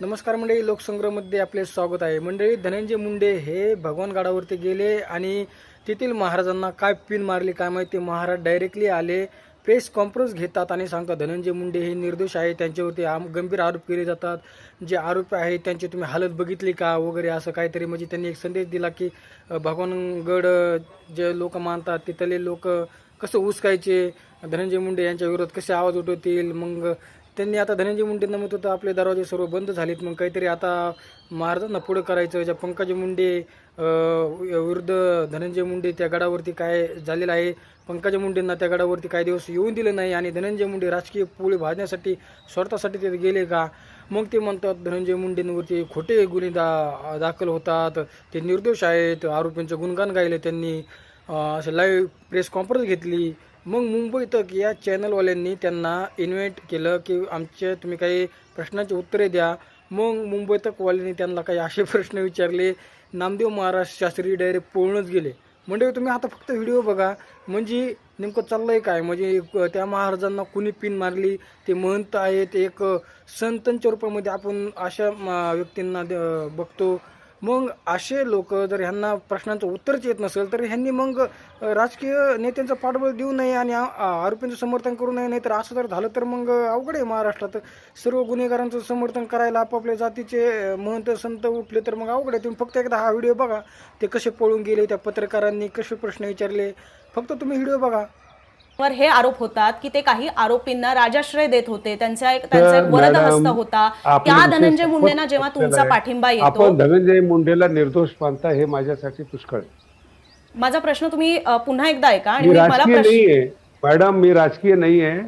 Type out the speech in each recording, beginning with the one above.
नमस्कार मंडळी लोकसंग्रहमध्ये आपले स्वागत आहे. मंडळी धनंजय मुंडे हे भगवान गडावरती गेले आणि तेथील महाराजांना काय पिन मारली काय माहिती महाराज डायरेक्टली आले प्रेस कॉन्फरन्स घेतात आणि सांगतात धनंजय मुंडे हे निर्दोष आहे त्यांच्यावरती आम गंभीर आरोप केले जातात. जे आरोपी आहेत त्यांची तुम्ही हालत बघितली का? वगैरे असं काहीतरी म्हणजे त्यांनी एक संदेश दिला की भगवानगड जे लोक मानतात तिथले लोक कसं उसकायचे धनंजय मुंडे यांच्या विरोधात कसे आवाज उठवतील? मग त्यांनी आता धनंजय मुंडेंना म्हणत होतं आपले दरवाजे सर्व बंद झालेत. मग काहीतरी आता महाराजांना पुढं करायचं. ज्या पंकज मुंडे विरुद्ध धनंजय मुंडे त्या गडावरती काय झालेलं आहे पंकज मुंडेंना त्या गडावरती काही दिवस येऊन दिलं नाही आणि धनंजय मुंडे राजकीय पोळी भाजण्यासाठी स्वार्थासाठी ते गेले का? मग ते म्हणतात धनंजय मुंडेंवरती खोटे गुन्हे दा दाखल होतात. ते निर्दोष आहेत. आरोपींचं गुणगान गायले त्यांनी. असं लाईव्ह प्रेस कॉन्फरन्स घेतली. मग मुंबई तक या चॅनलवाल्यांनी त्यांना इन्व्हाइट केलं की आमचे तुम्ही काही प्रश्नांची उत्तरे द्या. मग मुंबई तकवाल्यांनी त्यांना काही असे प्रश्न विचारले. नामदेव महाराज शास्त्री डायरेक्ट पळूनच गेले. म्हणजे तुम्ही आता फक्त व्हिडिओ बघा. म्हणजे नेमकं चाललं आहे काय? म्हणजे एक त्या महाराजांना कुणी पिन मारली? ते महंत आहेत. एक संतांच्या रूपामध्ये आपण अशा व्यक्तींना द- बघतो. मग असे लोक जर ह्यांना प्रश्नांचं उत्तरच येत नसेल तर ह्यांनी मग राजकीय नेत्यांचं पाठबळ देऊ नये आणि आरोपींचं समर्थन करू नये नाही तर असं जर झालं तर मग अवघड आहे महाराष्ट्रात. सर्व गुन्हेगारांचं समर्थन करायला आपापल्या जातीचे महंत संत उठले तर मग अवघड आहे. तुम्ही फक्त एकदा हा व्हिडिओ बघा. ते कसे पळून गेले त्या पत्रकारांनी कसे प्रश्न विचारले. फक्त तुम्ही व्हिडिओ बघा. वर हे आरोप होतात की ते काही आरोपींना राजाश्रय देत होते. त्यांचा एक त्यांचा एक तर वरद हस्त मॅडम, होता त्या धनंजय मुंडेंना जेव्हा तुमचा. पाठिंबा येतो आपण धनंजय मुंडेला निर्दोष मानता हे माझ्यासाठी पुष्कळ. माझा प्रश्न तुम्ही पुन्हा एकदा ऐका आणि मला मॅडम मी राजकीय नाहीये.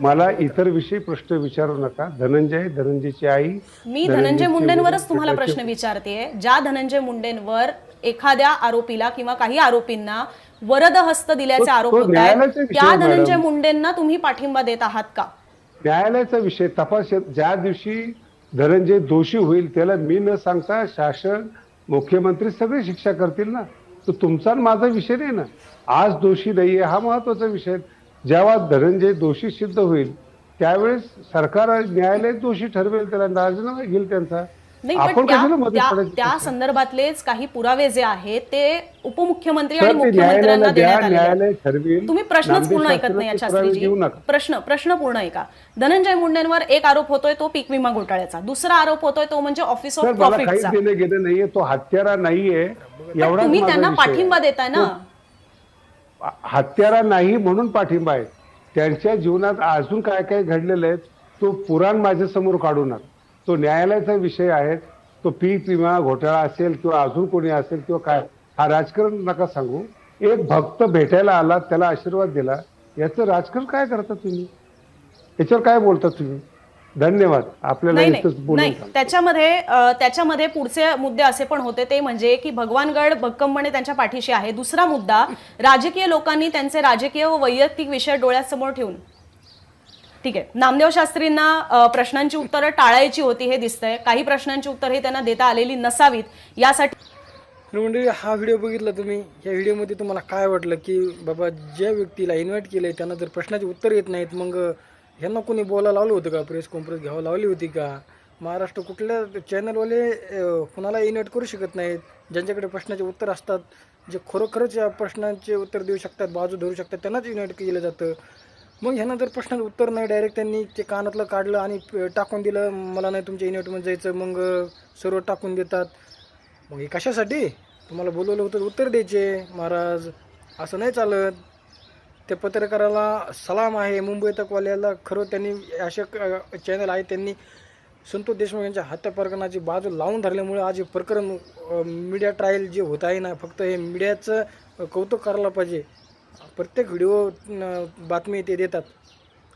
मला इतर विषयी प्रश्न विचारू नका. धनंजय धनंजयची आई मी धनंजय मुंडेंवरच तुम्हाला प्रश्न विचारते ज्या धनंजय मुंडेंवर एखाद्या आरोपीला किंवा काही आरोपींना वरद हस्त दिल्याचे आरोप होत विषय त्या आहे, धनंजय. मुंडेंना तुम्ही पाठिंबा देत आहात का? न्यायालयाचा विषय तपास ज्या दिवशी धनंजय दोषी होईल त्याला मी न सांगता शासन मुख्यमंत्री सगळे शिक्षा करतील ना? तो तुमचा माझा विषय नाही ना? आज दोषी नाहीये हा महत्त्वाचा विषय आहे. जेव्हा धनंजय दोषी सिद्ध होईल त्यावेळेस सरकार न्यायालय दोषी ठरवेल त्याला राजीनामा घेईल त्यांचा. नाही पण त्या- संदर्भातलेच काही पुरावे जे आहेत ते उपमुख्यमंत्री तर आणि ते मुख्यमंत्र्यांना न्यायालयाला द्या देण्यात आले आहेत. न्यायालय ठरवेल. तुम्ही प्रश्नच नामदेव पूर्ण ऐकत नाही पुरावे शास्त्रीजी देऊ नका. प्रश्न प्रश्न पूर्ण ऐका. धनंजय मुंडेंवर एक आरोप होतोय तो पीक विमा घोटाळ्याचा. दुसरा आरोप होतोय तो म्हणजे ऑफिस ऑफ मला काहीच प्रॉफिटचा देणं घेणं नाहीये तो हत्यारा नाहीये. पण एवढाच तुम्ही त्यांना. पाठिंबा देताय ना? हत्यारा नाही म्हणून पाठिंबा आहे. त्यांच्या जीवनात अजून काय काय घडलेलं आहे तो पुराण माझ्यासमोर काढू नका. तो न्यायालयाचा विषय आहे तो पीक विमा घोटाळा असेल किंवा अजून कोणी असेल किंवा काय हा राजकारण नका सांगू. एक भक्त भेटायला आला त्याला आशीर्वाद दिला याचं राजकारण काय करता तुम्ही? याच्यावर काय बोलता तुम्ही? धन्यवाद. आपल्याला नाही त्याच्यामध्ये त्याच्यामध्ये पुढचे मुद्दे असे पण होते. ते म्हणजे की भगवानगड भक्कमपणे त्यांच्या पाठीशी आहे. दुसरा मुद्दा राजकीय लोकांनी त्यांचे राजकीय व वैयक्तिक विषय डोळ्यासमोर ठेवून ठीक आहे. नामदेव शास्त्रींना प्रश्नांची उत्तरं टाळायची होती हे दिसतंय. काही प्रश्नांची उत्तर हे त्यांना देता आलेली नसावीत. यासाठी मंडळी हा व्हिडिओ बघितला तुम्ही? या व्हिडिओमध्ये तुम्हाला काय वाटलं की बाबा ज्या व्यक्तीला इन्व्हाइट केलं त्यांना जर प्रश्नाचे उत्तर येत नाहीत मग ह्यांना कोणी बोलायला लावलं होतं का? प्रेस कॉन्फरन्स घ्यावं लावली होती का? महाराष्ट्र कुठल्या चॅनलवाले कुणाला इन्व्हाइट करू शकत नाहीत? ज्यांच्याकडे प्रश्नाचे उत्तर असतात जे खरोखरच या प्रश्नांचे उत्तर देऊ शकतात बाजू धरू शकतात त्यांनाच इन्व्हाइट केलं जातं. मग ह्यांना जर प्रश्नाचं उत्तर नाही डायरेक्ट त्यांनी ते कानातलं काढलं आणि टाकून दिलं. मला नाही तुमच्या युनिटमध्ये जायचं मग सर्व टाकून देतात. मग हे कशासाठी? तुम्हाला बोलवलं होतं उत्तर द्यायचे महाराज. असं नाही चालत. त्या पत्रकाराला सलाम आहे. मुंबई तकवाल्याला खरं त्यांनी अशा चॅनल आहे त्यांनी संतोष देशमुख यांच्या हत्या प्रकरणाची बाजू लावून धरल्यामुळे आज हे प्रकरण मीडिया ट्रायल जे होत आहे ना फक्त हे मीडियाचं कौतुक करायला पाहिजे. प्रत्येक व्हिडिओ बातमी ते देतात.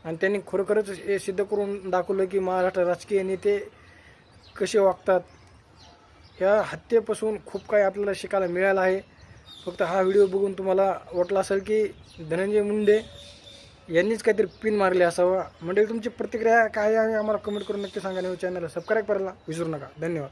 आणि त्यांनी खरोखरच हे सिद्ध करून दाखवलं की महाराष्ट्र राजकीय नेते कसे वागतात. ह्या हत्येपासून खूप काही आपल्याला शिकायला मिळालं आहे. फक्त हा व्हिडिओ बघून तुम्हाला वाटला असेल की धनंजय मुंडे यांनीच काहीतरी पिन मारले असावा. म्हणजे तुमची प्रतिक्रिया काय आहे? आम्हाला कमेंट करून नक्की सांगा आणि हो चॅनलला सबस्क्राईब करायला विसरू नका. धन्यवाद.